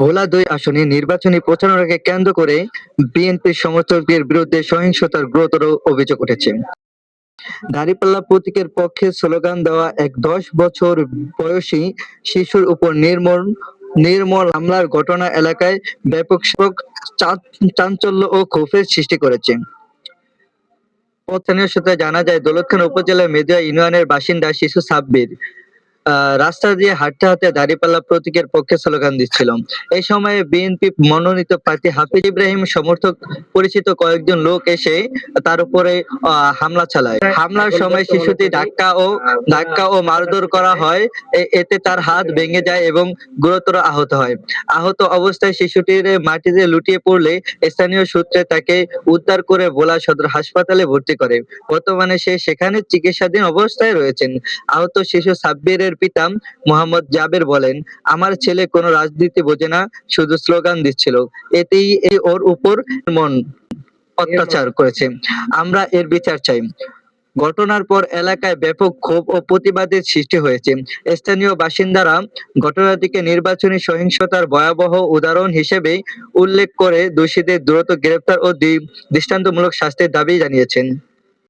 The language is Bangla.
ভোলা দুই আসনে নির্বাচনী প্রচারণাকে কেন্দ্র করে বিএনপির সমর্থকদের বিরুদ্ধে সহিংসতার গুরুতর অভিযোগ উঠেছে। দাঁড়িপাল্লা প্রতীকের পক্ষে স্লোগান দেওয়া এক দশ বছর বয়সী শিশুর উপর নির্মল নির্মল হামলার ঘটনা এলাকায় ব্যাপক চাঞ্চল্য ও ক্ষোভের সৃষ্টি করেছে। স্থানীয় সূত্রে জানা যায়, দৌলতখান উপজেলার মেদিয়া ইউনিয়নের বাসিন্দা শিশু সাব্বির। রাস্তা দিয়ে হাঁটতে হাঁটতে দাঁড়িপাল্লা প্রতীকের পক্ষে স্লোগান দিচ্ছিল এই সময়ে বিএনপি মনোনীত প্রার্থী হাফিজ ইব্রাহিম সমর্থক পরিচিত কয়েকজন লোক এসে তার উপরে হামলা চালায়। হামলার সময় শিশুটি ধাক্কা ও ধাক্কা ও মারধর করা হয়। এতে তার হাত ভেঙে যায় এবং গুরুতর আহত হয়। আহত অবস্থায় শিশুটির মাটিতে লুটিয়ে পড়লে স্থানীয় সূত্রে তাকে উদ্ধার করে ভোলা সদর হাসপাতালে ভর্তি করে। বর্তমানে সে সেখানে চিকিৎসাধীন অবস্থায় রয়েছেন। আহত শিশু সাব্বিরের পিতা মোহাম্মদ জাবের বলেন, আমার ছেলে কোনো রাজনীতি বোঝে না, শুধু স্লোগান দিচ্ছিল। এতেই এই ওর উপর মন অত্যাচার করেছে। আমরা এর বিচার চাই। ঘটনার পর এলাকায় ব্যাপক ক্ষোভ ও প্রতিবাদের সৃষ্টি হয়েছে। স্থানীয় বাসিন্দারা ঘটনাটিকে নির্বাচনী সহিংসতার ভয়াবহ উদাহরণ হিসেবে উল্লেখ করে দোষীদের দ্রুত গ্রেফতার ও দৃষ্টান্তমূলক শাস্তির দাবি জানিয়েছেন।